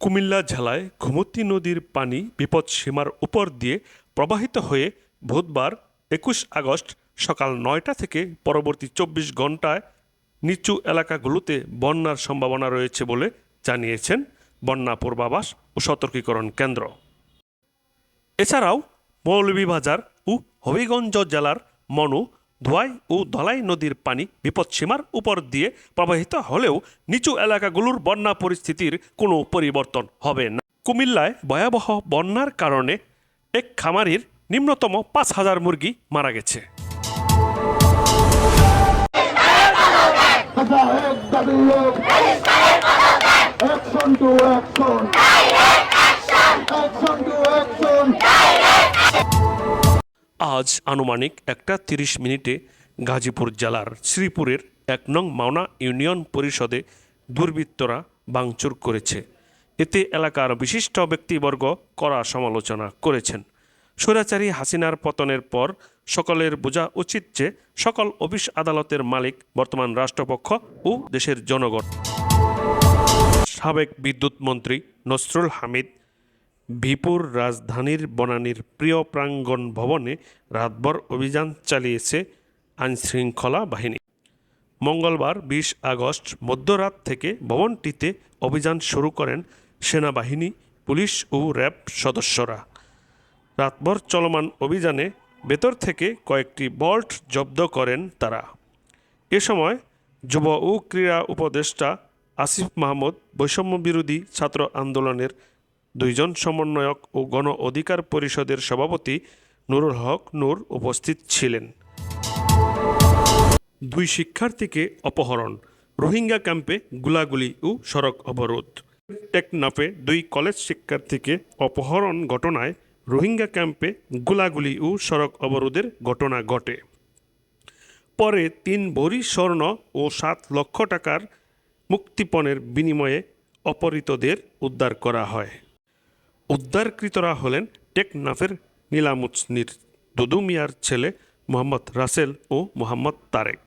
কুমিল্লা জেলায় ঘুমতি নদীর পানি বিপদসীমার উপর দিয়ে প্রবাহিত হয়ে বুধবার একুশ আগস্ট সকাল নয়টা থেকে পরবর্তী চব্বিশ ঘন্টায় নিচু এলাকাগুলোতে বন্যার সম্ভাবনা রয়েছে বলে জানিয়েছেন বন্যা পূর্বাভাস ও সতর্কীকরণ কেন্দ্র। এছাড়াও মৌলভীবাজার ও হবিগঞ্জ জেলার মনু ধোয়াই ও ধলাই নদীর পানি বিপদসীমার উপর দিয়ে প্রবাহিত হলেও নিচু এলাকাগুলোর বন্যা পরিস্থিতির কোনো পরিবর্তন হবে না কুমিল্লায় ভয়াবহ বন্যার কারণে এক খামারির নিম্নতম পাঁচ হাজার মুরগি মারা গেছে কথা এক দাবি আজ আনুমানিক একটা তিরিশ মিনিটে গাজীপুর জেলার শ্রীপুরের এক নং মাওনা ইউনিয়ন পরিষদে দুর্বৃত্তরা ভাঙচুর করেছে। এতে এলাকার বিশিষ্ট ব্যক্তিবর্গ কড়া সমালোচনা করেছেন। স্বৈরাচারী হাসিনার পতনের পর সকলের বোঝা উচিত যে সকল অফিস আদালতের মালিক বর্তমান রাষ্ট্রপক্ষ ও দেশের জনগণ। সাবেক বিদ্যুৎ মন্ত্রী নসরুল হামিদ বিপুর রাজধানীর বনানীর প্রিয় প্রাঙ্গণ ভবনে রাতভর অভিযান চালিয়েছে আইনশৃঙ্খলা বাহিনী। মঙ্গলবার বিশ আগস্ট মধ্যরাত থেকে ভবনটিতে অভিযান শুরু করেন সেনাবাহিনী, পুলিশ ও র্যাব সদস্যরা। রাতভর চলমান অভিযানে ভেতর থেকে কয়েকটি বল্ট জব্দ করেন তারা। এ সময় যুব ও ক্রীড়া উপদেষ্টা আসিফ মাহমুদ বৈষম্য বিরোধী ছাত্র আন্দোলনের দুইজন সমন্বয়ক ও গণ অধিকার পরিষদের সভাপতি নুরুল হক নূর উপস্থিত ছিলেন। দুই শিক্ষার্থীকে অপহরণ, রোহিঙ্গা ক্যাম্পে গুলাগুলি ও সড়ক অবরোধ। টেকনাফে দুই কলেজ শিক্ষার্থীকে অপহরণ ঘটনায় রোহিঙ্গা ক্যাম্পে গুলাগুলি ও সড়ক অবরোধের ঘটনা ঘটে। পরে তিন ভরি স্বর্ণ ও সাত লক্ষ টাকার মুক্তিপণের বিনিময়ে অপহৃতদের উদ্ধার করা হয়। উদ্ধারকৃতরা হলেন টেকনাফের নীলামুচনির দুদু মিয়ার ছেলে মোহাম্মদ রাসেল ও মোহাম্মদ তারেক।